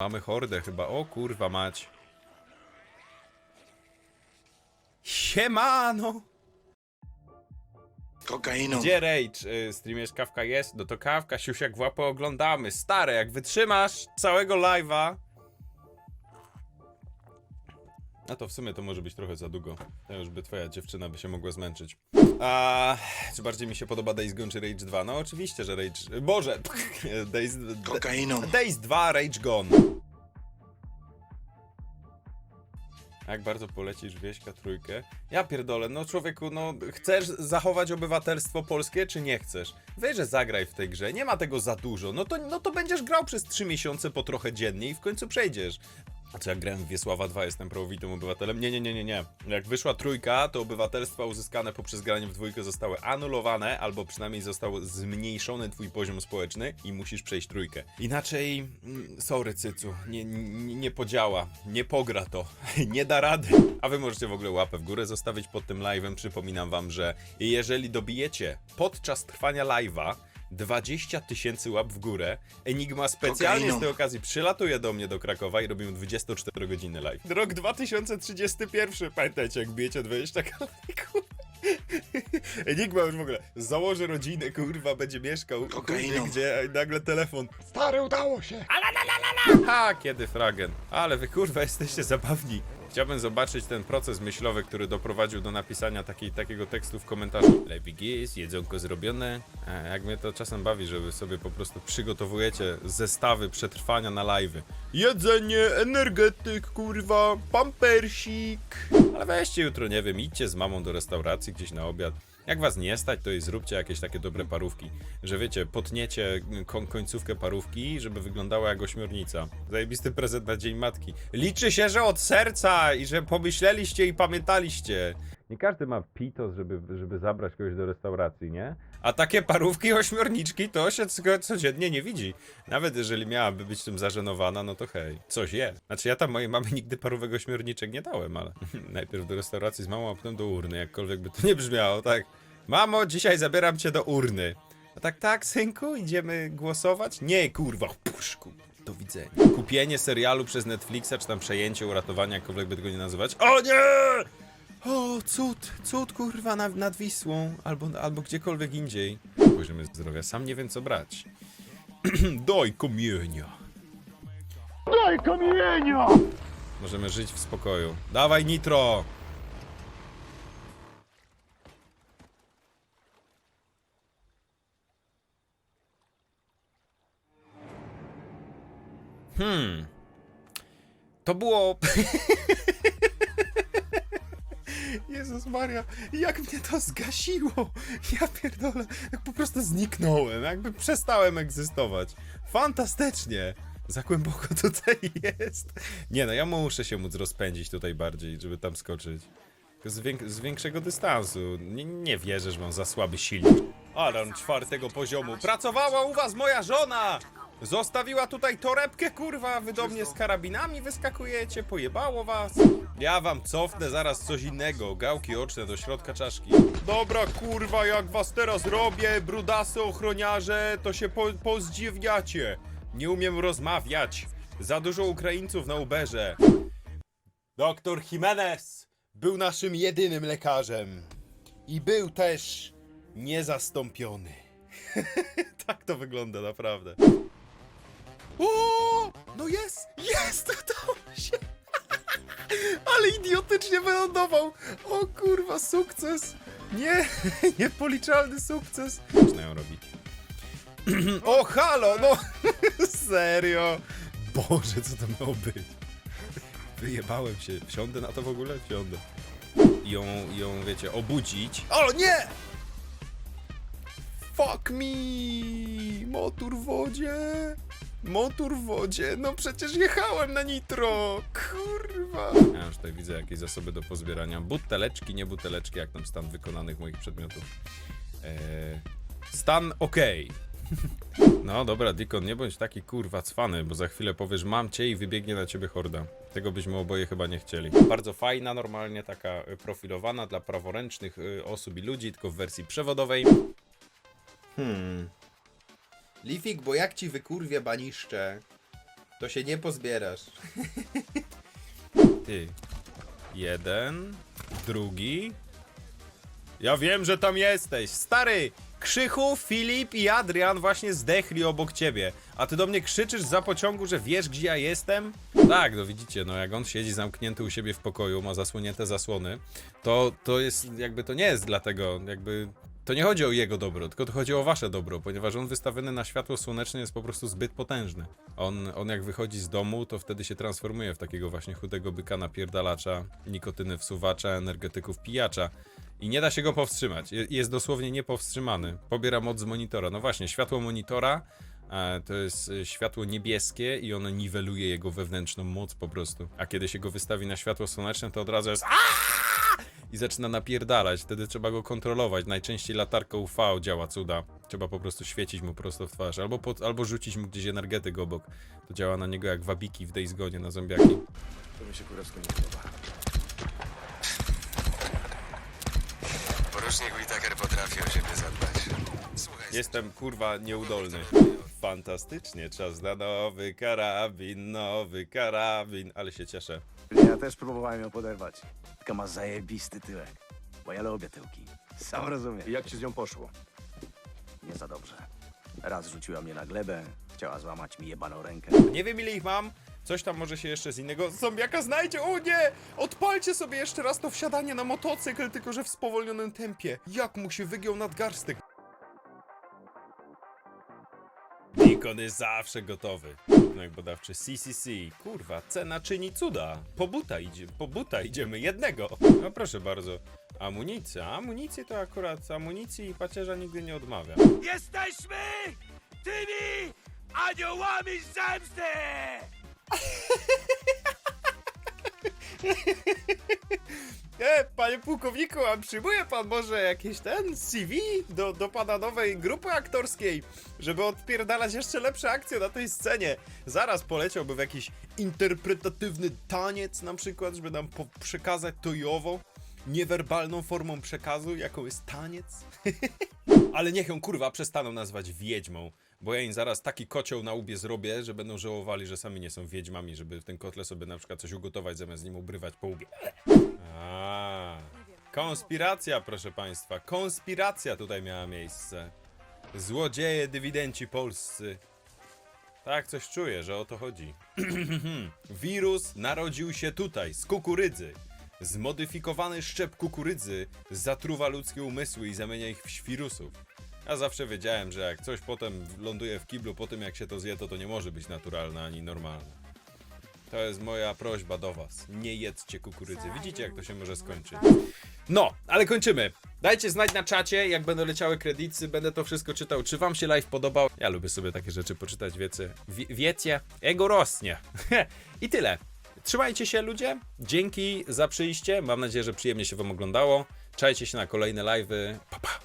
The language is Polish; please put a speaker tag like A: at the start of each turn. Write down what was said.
A: Mamy hordę chyba. O kurwa mać. Siemano!
B: Kokainą.
A: Gdzie Rage? Y, Streamierz Kawka jest? No to Kawka, siusiak w łapę oglądamy. Stare, jak wytrzymasz całego live'a... No to w sumie to może być trochę za długo. To już by twoja dziewczyna by się mogła zmęczyć. A czy bardziej mi się podoba Days Gone czy Rage 2? No oczywiście, że Rage... Boże! Days...
B: Kokainą.
A: Days 2 Rage Gone. Jak bardzo polecisz Wieśka trójkę? Ja pierdolę, no człowieku, no chcesz zachować obywatelstwo polskie, czy nie chcesz? Weź, że zagraj w tej grze, nie ma tego za dużo, no to, no to będziesz grał przez 3 miesiące po trochę dziennie i w końcu przejdziesz. A co jak grałem w Wiesława 2, jestem prawowitym obywatelem? Nie, nie, nie, nie, nie. Jak wyszła trójka, to obywatelstwa uzyskane poprzez granie w dwójkę zostały anulowane, albo przynajmniej został zmniejszony twój poziom społeczny i musisz przejść trójkę. Inaczej, mm, sorry cycu, nie, nie, nie podziała, nie pogra to, nie da rady. A wy możecie w ogóle łapę w górę zostawić pod tym live'em. Przypominam wam, że jeżeli dobijecie podczas trwania live'a 20 tysięcy łap w górę. Enigma specjalnie z
B: Kokainą.
A: tej okazji przylatuje do mnie do Krakowa i robimy 24 godziny live. Rok 2031, pamiętajcie, jak bijecie 20 kolejków. Enigma już w ogóle założy rodzinę, kurwa, będzie mieszkał,
B: Kokainą.
A: gdzie nagle telefon.
C: Stary, udało się!
A: Ha, kiedy fragen. Ale wy kurwa jesteście zabawni. Chciałbym zobaczyć ten proces myślowy, który doprowadził do napisania takiego tekstu w komentarzu. Lepiej jest, jedzonko zrobione. A, jak mnie to czasem bawi, że wy sobie po prostu przygotowujecie zestawy przetrwania na live'y. Jedzenie, energetyk, kurwa, pampersik. Ale weźcie jutro, nie wiem, idźcie z mamą do restauracji gdzieś na obiad. Jak was nie stać, to i zróbcie jakieś takie dobre parówki. Że wiecie, potniecie koń końcówkę parówki, żeby wyglądała jak ośmiornica. Zajebisty prezent na Dzień Matki. Liczy się, że od serca i że pomyśleliście i pamiętaliście. Nie każdy ma pitos, żeby, żeby zabrać kogoś do restauracji, nie? A takie parówki ośmiorniczki to się co- codziennie nie widzi. Nawet jeżeli miałaby być tym zażenowana, no to hej, coś jest. Znaczy ja tam mojej mamy nigdy parówek ośmiorniczek nie dałem, ale najpierw do restauracji z mamą, a potem do urny, jakkolwiek by to nie brzmiało, tak. Mamo, dzisiaj zabieram cię do urny. A tak, tak, synku, idziemy głosować? Nie, kurwa, puszku. Do widzenia. Kupienie serialu przez Netflixa, czy tam przejęcie, uratowanie, jakkolwiek by tego nie nazywać. O nie! O, cud, cud, kurwa, nad, nad Wisłą, albo, albo gdziekolwiek indziej. Poziomy zdrowia, sam nie wiem co brać. Doj komienia.
C: Daj kamienia!
A: Możemy żyć w spokoju. Dawaj nitro! Hmm. To było. Jezus Maria, jak mnie to zgasiło! Ja pierdolę, jak po prostu zniknąłem, jakby przestałem egzystować. Fantastycznie! Za głęboko tutaj jest. Nie no, ja muszę się móc rozpędzić tutaj bardziej, żeby tam skoczyć. Z, wiek- z większego dystansu. Nie, nie wierzę, że mam za słaby silnik. Alarm czwartego poziomu. Pracowała u was moja żona! Zostawiła tutaj torebkę, kurwa, wy do mnie z karabinami wyskakujecie, pojebało was. Ja wam cofnę zaraz coś innego, gałki oczne do środka czaszki. Dobra, kurwa, jak was teraz robię, brudasy ochroniarze, to się po pozdziwiacie. Nie umiem rozmawiać. Za dużo Ukraińców na Uberze. Doktor Jimenez był naszym jedynym lekarzem. I był też niezastąpiony. tak to wygląda naprawdę. O! No jest! Jest! Udało się! Ale idiotycznie wylądował! O kurwa, sukces! Nie! Niepoliczalny sukces! Zaczynają robić. o, halo! No! Serio! Boże, co to miało być? Wyjebałem się. Wsiądę na to w ogóle? Wsiądę. Ją, ją, wiecie, obudzić. O, nie! Fuck me! Motor w wodzie! Motor w wodzie! No przecież jechałem na nitro! Kurwa! Ja już tutaj widzę jakieś zasoby do pozbierania. Buteleczki, nie buteleczki, jak tam stan wykonanych moich przedmiotów. Eee, stan ok. No dobra, Dikon, nie bądź taki kurwa cwany, bo za chwilę powiesz mam cię i wybiegnie na ciebie horda. Tego byśmy oboje chyba nie chcieli. Bardzo fajna, normalnie taka y, profilowana dla praworęcznych y, osób i ludzi, tylko w wersji przewodowej. Hmm. Lifik, bo jak ci wykurwie baniszcze? To się nie pozbierasz. Ty. Jeden, drugi. Ja wiem, że tam jesteś. Stary, Krzychu, Filip i Adrian właśnie zdechli obok ciebie. A ty do mnie krzyczysz za pociągu, że wiesz, gdzie ja jestem? Tak, no widzicie, no jak on siedzi zamknięty u siebie w pokoju, ma zasłonięte zasłony, to, to jest, jakby to nie jest dlatego, jakby to nie chodzi o jego dobro, tylko to chodzi o wasze dobro, ponieważ on wystawiony na światło słoneczne jest po prostu zbyt potężny. On, on jak wychodzi z domu, to wtedy się transformuje w takiego właśnie chudego byka napierdalacza, nikotyny wsuwacza, energetyków pijacza. I nie da się go powstrzymać. Je- Jest dosłownie niepowstrzymany. Pobiera moc z monitora. No właśnie, światło monitora e, to jest e, światło niebieskie i ono niweluje jego wewnętrzną moc po prostu. A kiedy się go wystawi na światło słoneczne, to od razu jest "Aaaa!" I zaczyna napierdalać. Wtedy trzeba go kontrolować. Najczęściej latarka UV działa cuda. Trzeba po prostu świecić mu prosto w twarz. Albo, pod, albo rzucić mu gdzieś energetyk obok. To działa na niego jak wabiki w Days na zombiaki.
B: To mi się kurewsko nie podoba. Porucznik Whittaker potrafi o siebie zadbać. Słuchaj,
A: Jestem kurwa nieudolny. Fantastycznie, czas na nowy karabin, nowy karabin, ale się cieszę.
D: Ja też próbowałem ją poderwać. Tylko ma zajebisty tyłek. Bo ja lubię tyłki. Sam rozumiem.
B: I jak ci z nią poszło?
D: Nie za dobrze. Raz rzuciła mnie na glebę, chciała złamać mi jebaną rękę.
A: Nie wiem ile ich mam, coś tam może się jeszcze z innego zombiaka znajdzie, o nie! Odpalcie sobie jeszcze raz to wsiadanie na motocykl, tylko że w spowolnionym tempie. Jak mu się wygiął nadgarstek. Nikon jest zawsze gotowy. Budynek badawczy CCC. Kurwa, cena czyni cuda. Po buta, idzie, po buta idziemy jednego. No proszę bardzo. Amunicja. Amunicję to akurat amunicji i pacierza nigdy nie odmawia.
D: Jesteśmy tymi aniołami zemsty!
A: E, panie pułkowniku, a przyjmuje pan może jakieś ten CV do, do pana nowej grupy aktorskiej, żeby odpierdalać jeszcze lepsze akcje na tej scenie? Zaraz poleciałby w jakiś interpretatywny taniec na przykład, żeby nam przekazać to i owo, niewerbalną formą przekazu, jaką jest taniec. Ale niech ją kurwa przestaną nazywać wiedźmą, bo ja im zaraz taki kocioł na łbie zrobię, że będą żałowali, że sami nie są wiedźmami, żeby w tym kotle sobie na przykład coś ugotować, zamiast nim ubrywać po łbie. A, konspiracja, proszę państwa. Konspiracja tutaj miała miejsce. Złodzieje, dywidenci polscy. Tak, coś czuję, że o to chodzi. Wirus narodził się tutaj, z kukurydzy. Zmodyfikowany szczep kukurydzy zatruwa ludzkie umysły i zamienia ich w świrusów. Ja zawsze wiedziałem, że jak coś potem ląduje w kiblu po tym jak się to zje, to to nie może być naturalne ani normalne. To jest moja prośba do was. Nie jedzcie kukurydzy. Widzicie, jak to się może skończyć. No, ale kończymy. Dajcie znać na czacie, jak będą leciały kredyty, będę to wszystko czytał. Czy wam się live podobał? Ja lubię sobie takie rzeczy poczytać, wiecie. Wie, wiecie, ego rośnie. I tyle. Trzymajcie się ludzie. Dzięki za przyjście. Mam nadzieję, że przyjemnie się wam oglądało. Czajcie się na kolejne live'y. Pa, pa.